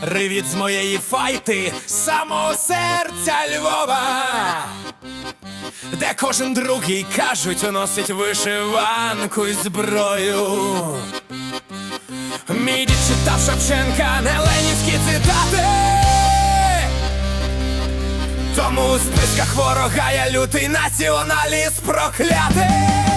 Привіт з моєї файти, самого серця Львова, де кожен другий кажуть, носить вишиванку і зброю. Мій дід читав Шевченка, не ленінські цитати. Тому у списках ворога я лютий націоналіст проклятий.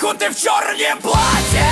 Жриця хунти в чорнім платі.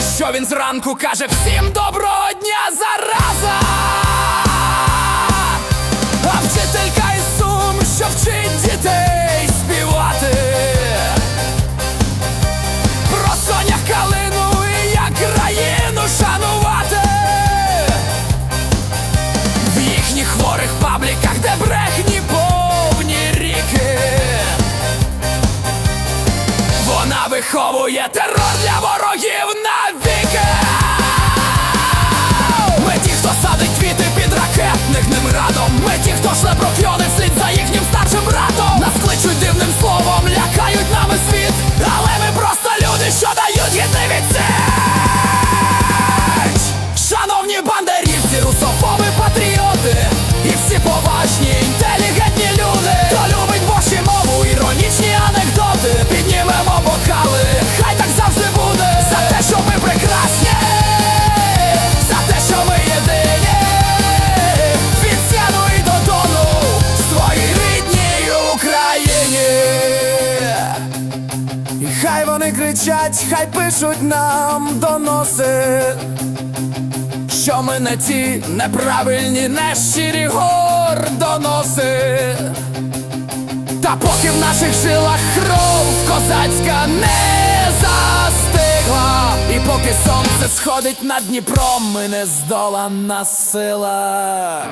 Що він зранку каже. Всім доброго дня, зараза виховує терор для ворогів навіки. Ми ті, хто садить квіти під ракетним радом. Ми ті, хто шле прокльони вслід за їхнім вони кричать, хай пишуть нам доноси, що ми не ті неправильні, нещирі гордоноси. Та поки в наших жилах кров козацька не застигла, і поки сонце сходить над Дніпром, ми не здолана сила.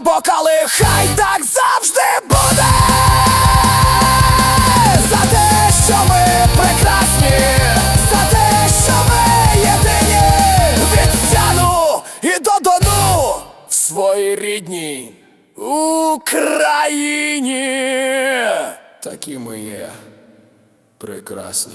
Піднімемо бокали, хай так завжди буде. За те, що ми прекрасні За те, що ми єдині Від і до В своїй рідній Україні. Такі ми є. Прекрасні